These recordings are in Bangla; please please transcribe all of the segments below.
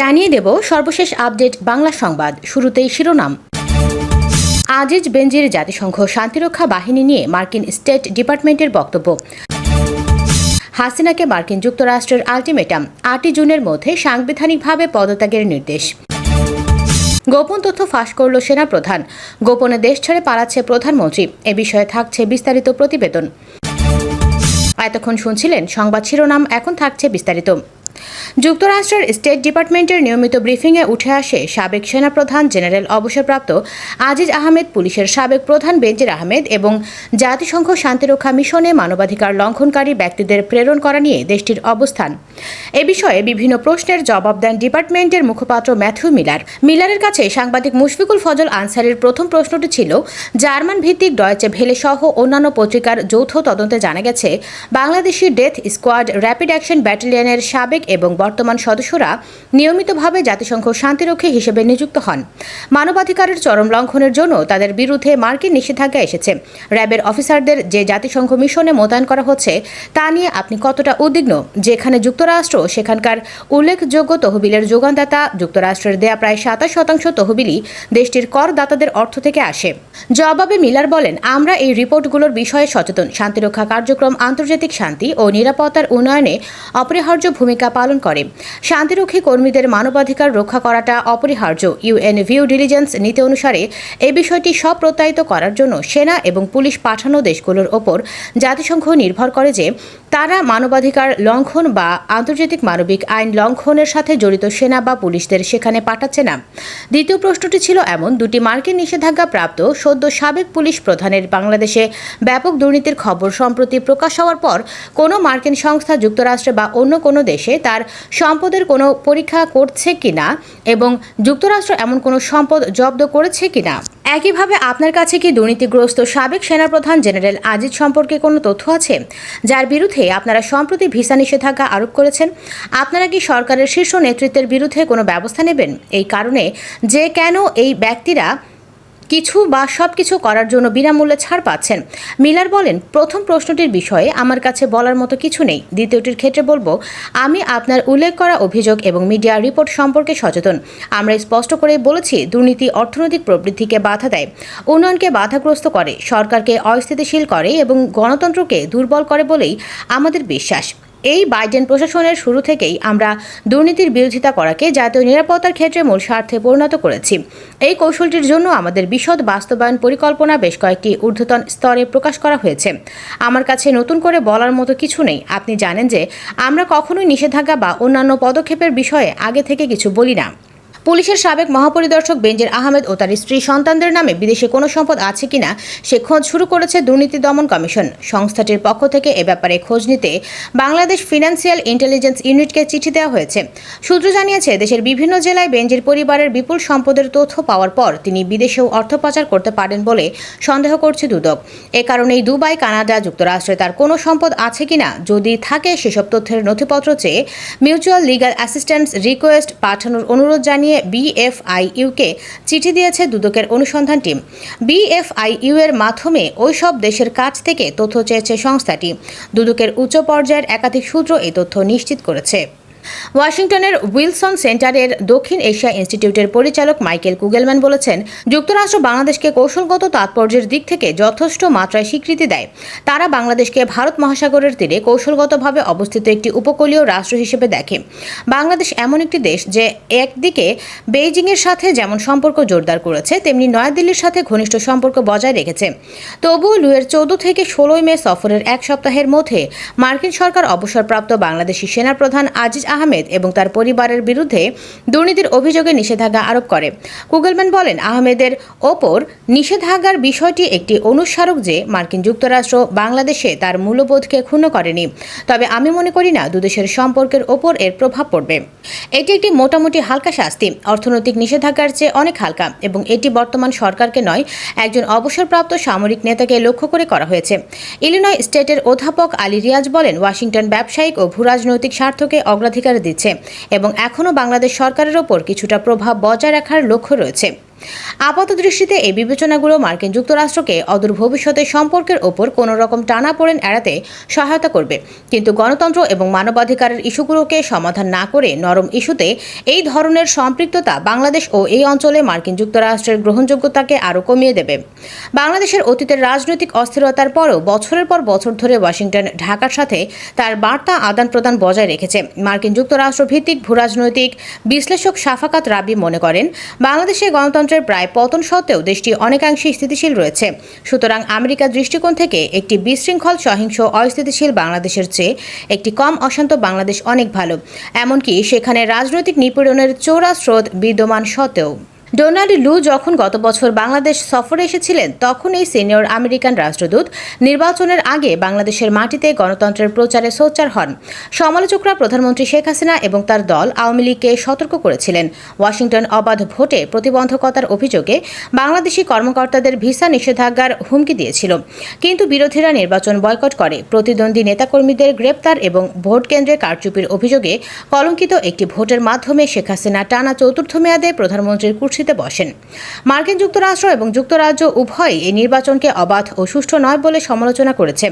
জানিয়ে দেব সর্বশেষ আপডেট বাংলা সংবাদ, শুরুতেই শিরোনাম। আজিজ বেঞ্জির জাতিসংঘ শান্তিরক্ষা বাহিনী নিয়ে মার্কিন স্টেট ডিপার্টমেন্টের বক্তব্য। হাসিনাকে মার্কিন যুক্তরাষ্ট্রের আলটিমেটাম, আটই জুনের মধ্যে সাংবিধানিকভাবে পদত্যাগের নির্দেশ। গোপন তথ্য ফাঁস করল সেনাপ্রধান, গোপনে দেশ ছেড়ে পালাচ্ছে প্রধানমন্ত্রী, এ বিষয়ে থাকছে বিস্তারিত প্রতিবেদন। এতক্ষণ শুনছিলেন সংবাদ শিরোনাম, এখন থাকছে বিস্তারিত। যুক্তরাষ্ট্রের স্টেট ডিপার্টমেন্টের নিয়মিত ব্রিফিংয়ে উঠে আসে সাবেক সেনাপ্রধান জেনারেল অবসরপ্রাপ্ত আজিজ আহমেদ, পুলিশের সাবেক প্রধান বেঞ্জির আহমেদ এবং জাতিসংঘ শান্তিরক্ষা মিশনে মানবাধিকার লঙ্ঘনকারী ব্যক্তিদের প্রেরণ করা নিয়ে দেশটির অবস্থান। এ বিষয়ে বিভিন্ন প্রশ্নের জবাব দেন ডিপার্টমেন্টের মুখপাত্র ম্যাথিউ মিলার। মিলারের কাছে সাংবাদিক মুশফিকুল ফজল আনসারের প্রথম প্রশ্নটি ছিল, জার্মান ভিত্তিক ডয়েচে ভেলে সহ অন্যান্য পত্রিকার যৌথ তদন্তে জানা গেছে, Bangladeshi death squad rapid action ব্যাটালিয়নের সাবেক এবং বর্তমান সদস্যরা নিয়মিতভাবে জাতিসংঘ শান্তিরক্ষী হিসেবে নিযুক্ত হন। মানবাধিকারের চরম লঙ্ঘনের জন্য তাদের বিরুদ্ধে মার্কিন নিষেধাজ্ঞা এসেছে। র্যাবের অফিসারদের যে জাতিসংঘ মিশনে মোতায়েন করা হচ্ছে, তা নিয়ে আপনি কতটা উদ্বিগ্ন? যেখানে যুক্তরাষ্ট্র, সেখানকার উল্লেখযোগ্য তহবিলের যোগানদাতা, যুক্তরাষ্ট্রের দেয়া প্রায় সাতাশ শতাংশ তহবিলই দেশটির করদাতাদের অর্থ থেকে আসে। জবাবে মিলার বলেন, আমরা এই রিপোর্টগুলোর বিষয়ে সচেতন। শান্তিরক্ষা কার্যক্রম, আন্তর্জাতিক শান্তি ও নিরাপত্তার উন্নয়নে অপরিহার্য ভূমিকা পালন করে। শান্তিরক্ষী কর্মীদের মানবাধিকার রক্ষা করাটা অপরিহার্য। ইউএন ভিউ ডিলিজেন্স নীতি অনুসারে এই বিষয়টি সব প্রত্যায়িত করার জন্য সেনা এবং পুলিশ পাঠানো দেশগুলোর ওপর জাতিসংঘ নির্ভর করে যে তারা মানবাধিকার লঙ্ঘন বা আন্তর্জাতিক মানবিক আইন লঙ্ঘনের সাথে জড়িত সেনা বা পুলিশদের সেখানে পাঠাচ্ছে না। দ্বিতীয় প্রশ্নটি ছিল এমন, দুটি মার্কিন নিষেধাজ্ঞা প্রাপ্ত সদ্য সাবেক পুলিশ প্রধানের বাংলাদেশে ব্যাপক দুর্নীতির খবর সম্প্রতি প্রকাশ হওয়ার পর কোনো মার্কিন সংস্থা, যুক্তরাষ্ট্রে বা অন্য কোনো দেশে তার সম্পদের কোনো পরীক্ষা করছে কিনা এবং যুক্তরাষ্ট্র এমন কোনো সম্পদ জব্দ করেছে কিনা? একইভাবে আপনার কাছে কি দুর্নীতিগ্রস্ত সাবেক সেনাপ্রধান জেনারেল আজিজ সম্পর্কে কোনো তথ্য আছে? যার বিরুদ্ধে আপনারা সম্প্রতি ভিসা নিষেধাজ্ঞা আরোপ করেছেন? আপনারা কি সরকারের শীর্ষ নেতৃত্বের বিরুদ্ধে কোনো ব্যবস্থা নেবেন? এই কারণে যে কেন এই ব্যক্তিরা কিছু বা সব কিছু করার জন্য বিনামূল্যে ছাড় পাচ্ছেন। মিলার বলেন, প্রথম প্রশ্নটির বিষয়ে আমার কাছে বলার মতো কিছু নেই। দ্বিতীয়টির ক্ষেত্রে বলব, আমি আপনার উল্লেখ করা অভিযোগ এবং মিডিয়া রিপোর্ট সম্পর্কে সচেতন। আমরা স্পষ্ট করে বলেছি, দুর্নীতি অর্থনৈতিক প্রবৃদ্ধিকে বাধা দেয়, উন্নয়নকে বাধাগ্রস্ত করে, সরকারকে অস্থিতিশীল করে এবং গণতন্ত্রকে দুর্বল করে বলেই আমাদের বিশ্বাস। এই বাইডেন প্রশাসনের শুরু থেকেই আমরা দুর্নীতির বিরোধিতা করাকে জাতীয় নিরাপত্তার ক্ষেত্রে মূল স্বার্থে পরিণত করেছি। এই কৌশলটির জন্য আমাদের বিশদ বাস্তবায়ন পরিকল্পনা বেশ কয়েকটি ঊর্ধ্বতন স্তরে প্রকাশ করা হয়েছে। আমার কাছে নতুন করে বলার মতো কিছু নেই। আপনি জানেন যে আমরা কখনোই নিষেধাজ্ঞা বা অন্যান্য পদক্ষেপের বিষয়ে আগে থেকে কিছু বলি না। পুলিশের সাবেক মহাপরিদর্শক বেঞ্জির আহমেদ ও তার স্ত্রী সন্তানদের নামে বিদেশে কোনো সম্পদ আছে কিনা, সে খোঁজ শুরু করেছে দুর্নীতি দমন কমিশন। সংস্থাটির পক্ষ থেকে এ ব্যাপারে খোঁজ নিতে বাংলাদেশ ফিনান্সিয়াল ইন্টেলিজেন্স ইউনিটকে চিঠি দেওয়া হয়েছে। সূত্র জানিয়েছে, দেশের বিভিন্ন জেলায় বেঞ্জির পরিবারের বিপুল সম্পদের তথ্য পাওয়ার পর তিনি বিদেশেও অর্থ পাচার করতে পারেন বলে সন্দেহ করছে দুদক। এ কারণেই দুবাই, কানাডা যুক্তরাষ্ট্রে তার কোনো সম্পদ আছে কিনা, যদি থাকে সেসব তথ্যের নথিপত্র চেয়ে মিউচুয়াল লিগ্যাল অ্যাসিস্ট্যান্স রিকোয়েস্ট পাঠানোর অনুরোধ জানিয়ে বিএফআইইউকে চিঠি দিয়েছে দুদকের অনুসন্ধান টিম। বিএফআইইউ এর মাধ্যমে ওইসব দেশের কাছ থেকে তথ্য চেয়েছে সংস্থাটি। দুদকের উচ্চ পর্যায়ের একাধিক সূত্র এই তথ্য নিশ্চিত করেছে। ওয়াশিংটনের উইলসন সেন্টারের দক্ষিণ এশিয়া ইনস্টিটিউটের পরিচালক মাইকেল কুগেলম্যান বলেছেন, যুক্তরাষ্ট্র বাংলাদেশকে কৌশলগত তাৎপর্যের দিক থেকে যথেষ্ট মাত্রায় স্বীকৃতি দেয়। তারা বাংলাদেশকে ভারত মহাসাগরের তীরে কৌশলগতভাবে অবস্থিত একটি উপকূলীয় রাষ্ট্র হিসেবে দেখে। বাংলাদেশ এমন একটি দেশ যে একদিকে বেইজিংয়ের সাথে যেমন সম্পর্ক জোরদার করেছে, তেমনি নয়াদিল্লির সাথে ঘনিষ্ঠ সম্পর্ক বজায় রেখেছে। তবুও লুয়ের চৌদ্দ থেকে ষোলোই মে সফরের এক সপ্তাহের মধ্যে মার্কিন সরকার অবসরপ্রাপ্ত বাংলাদেশি সেনাপ্রধান আজিজ আহমেদ এবং তার পরিবারের বিরুদ্ধে দুর্নীতির অভিযোগে নিষেধাজ্ঞা আরোপ করে। কুগলম্যান বলেন, আহমেদের ওপর নিষেধাজ্ঞার বিষয়টি একটি অনুস্মারক যে মার্কিন যুক্তরাষ্ট্র বাংলাদেশে তার মূল্যবোধকে ক্ষুণ্ণ করেনি। তবে আমি মনে করি না, দুদেশের সম্পর্কের ওপর এর প্রভাব পড়বে। এটি একটি মোটামুটি হালকা শাস্তি। অর্থনৈতিক নিষেধাজ্ঞার চেয়ে অনেক হালকা এবং এটি বর্তমান সরকারকে নয়, একজন অবসরপ্রাপ্ত সামরিক নেতাকে লক্ষ্য করে করা হয়েছে। ইলিনয় স্টেটের অধ্যাপক আলী রিয়াজ বলেন, ওয়াশিংটন ব্যবসায়িক ও ভূরাজনৈতিক স্বার্থকে অগ্রাধিকার দিচ্ছে এবং এখনও বাংলাদেশ সরকারের ওপর কিছুটা প্রভাব বজায় রাখার লক্ষ্য রয়েছে। আপাতদৃষ্টিতে এই বিবেচনাগুলো মার্কিন যুক্তরাষ্ট্রকে অদূর ভবিষ্যতে সম্পর্কের ওপর কোনো রকম টানাপোড়েন এড়াতে সহায়তা করবে। কিন্তু গণতন্ত্র এবং মানবাধিকারের ইস্যুগুলোকে সমাধান না করে নরম ইস্যুতে এই ধরনের সম্পৃক্ততা বাংলাদেশ ও এই অঞ্চলে মার্কিন যুক্তরাষ্ট্রের গ্রহণযোগ্যতাকে আরও কমিয়ে দেবে। বাংলাদেশের অতীতের রাজনৈতিক অস্থিরতার পরও বছরের পর বছর ধরে ওয়াশিংটন, ঢাকার সাথে তার বার্তা আদান প্রদান বজায় রেখেছে। মার্কিন যুক্তরাষ্ট্র ভিত্তিক ভূরাজনৈতিক বিশ্লেষক সাফাকাত রাবি মনে করেন, বাংলাদেশে গণতন্ত্রের প্রায় পতন সত্ত্বেও দেশটি অনেকাংশে স্থিতিশীল রয়েছে। সুতরাং আমেরিকার দৃষ্টিকোণ থেকে একটি বিশৃঙ্খল, সহিংস, অস্থিতিশীল বাংলাদেশের চেয়ে একটি কম অশান্ত বাংলাদেশ অনেক ভালো। এমনকি সেখানে রাজনৈতিক নিপীড়নের চোরা স্রোত বিদ্যমান সত্ত্বেও। ডোনাল্ড লু যখন গত বছর বাংলাদেশ সফরে এসেছিলেন, তখন এই সিনিয়র আমেরিকান রাষ্ট্রদূত নির্বাচনের আগে বাংলাদেশের মাটিতে গণতন্ত্রের প্রচারে সোচ্চার হন। সমালোচকরা প্রধানমন্ত্রী শেখ হাসিনা এবং তার দল আওয়ামী লীগকে সতর্ক করেছিলেন। ওয়াশিংটন অবাধ ভোটে প্রতিবন্ধকতার অভিযোগে বাংলাদেশি কর্মকর্তাদের ভিসা নিষেধাজ্ঞার হুমকি দিয়েছিল। কিন্তু বিরোধীরা নির্বাচন বয়কট করে। প্রতিদ্বন্দ্বী নেতাকর্মীদের গ্রেপ্তার এবং ভোট কেন্দ্রে কারচুপির অভিযোগে কলঙ্কিত একটি ভোটের মাধ্যমে শেখ হাসিনা টানা চতুর্থ মেয়াদে প্রধানমন্ত্রীর কুর্সিতে বসেন। মার্কিন যুক্তরাষ্ট্র এবং যুক্তরাজ্য উভয়ই এই নির্বাচনকে অবাধ ও সুষ্ঠু নয় বলে সমালোচনা করেছে।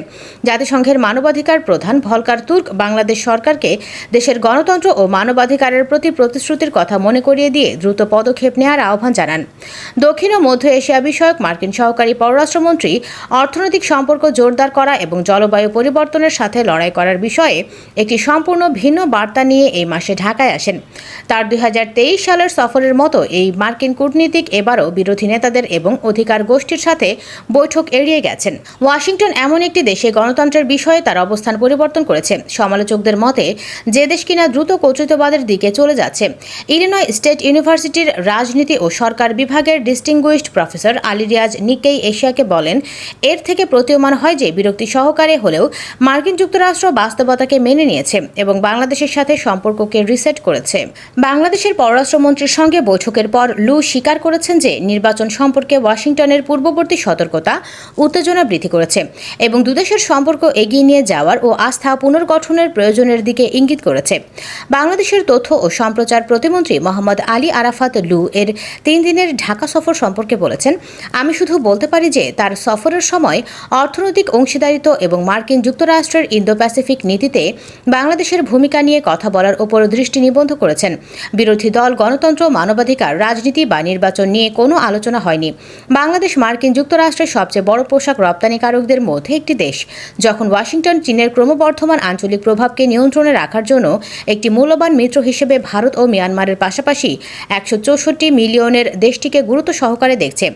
জাতিসংঘের মানবাধিকার প্রধান ভলকার তুর্ক বাংলাদেশ সরকারকে দেশের গণতন্ত্র ও মানবাধিকারের প্রতি প্রতিশ্রুতির কথা মনে করিয়ে দিয়ে দ্রুত পদক্ষেপ নেওয়ার আহ্বান জানান। দক্ষিণ ও মধ্য এশিয়া বিষয়ক মার্কিন সহকারী পররাষ্ট্রমন্ত্রী, অর্থনৈতিক সম্পর্ক জোরদার করা এবং জলবায়ু পরিবর্তনের সাথে লড়াই করার বিষয়ে একটি সম্পূর্ণ ভিন্ন বার্তা নিয়ে এই মাসে ঢাকায় আসেন। তার দুই হাজার তেইশ সালের সফরের মতো এই মার্কিন কূটনীতিক এবারও বিরোধী নেতাদের এবং অধিকার গোষ্ঠীর সাথে বৈঠক এড়িয়ে গেছেন। ওয়াশিংটন এমন একটি দেশে গণতন্ত্রের বিষয়ে তার অবস্থান পরিবর্তন করেছে। সমালোচকদের মতে, যে দেশ কিনা দ্রুত কর্তৃত্ববাদের দিকে চলে যাচ্ছে, ইলিনয় স্টেট ইউনিভার্সিটির রাজনীতি ও সরকার বিভাগের distinguished professor Ali Riaz Nikkei এশিয়াকে বলেন, এর থেকে প্রতীয়মান হয় যে বিরক্তি সহকারে হলেও মার্কিন যুক্তরাষ্ট্র বাস্তবতাকে মেনে নিয়েছে এবং বাংলাদেশের সাথে সম্পর্ককে রিসেট করেছে। বাংলাদেশের পররাষ্ট্রমন্ত্রীর সঙ্গে বৈঠকের পর লু স্বীকার করেছেন যে নির্বাচন সম্পর্কে ওয়াশিংটনের পূর্ববর্তী সতর্কতা উত্তেজনা বৃদ্ধি করেছে এবং দুদেশের সম্পর্ক এগিয়ে নিয়ে যাওয়ার ও আস্থা পুনর্গঠনের প্রয়োজনের দিকে ইঙ্গিত করেছে। বাংলাদেশের তথ্য ও সম্প্রচার প্রতিমন্ত্রী মোহাম্মদ আলী আরাফাত লু এর তিন দিনের ঢাকা সফর সম্পর্কে বলেছেন, আমি শুধু বলতে পারি যে তার সফরের সময় অর্থনৈতিক অংশীদারিত্ব এবং মার্কিন যুক্তরাষ্ট্রের ইন্দো প্যাসিফিক নীতিতে বাংলাদেশের ভূমিকা নিয়ে কথা বলার উপর দৃষ্টি নিবন্ধ করেছেন। বিরোধী দল, গণতন্ত্র, মানবাধিকার, রাজনীতি বা নির্বাচন নিয়ে কোনো আলোচনা হয়নি। বাংলাদেশ মার্কিন যুক্তরাষ্ট্রের সবচেয়ে বড় পোশাক রপ্তানিকারকদের মধ্যে একটি দেশ। যখন ওয়াশিংটন, চীনের ক্রমবর্ধমান আঞ্চলিক প্রভাবকে নিয়ন্ত্রণে রাখার জন্য একটি মূল্যবান মিত্র হিসেবে ভারত ও মিয়ানমারের পাশাপাশি একশো চৌষট্টি মিলিয়নের দেশটিকে গুরুত্ব সহকারে দেখছে।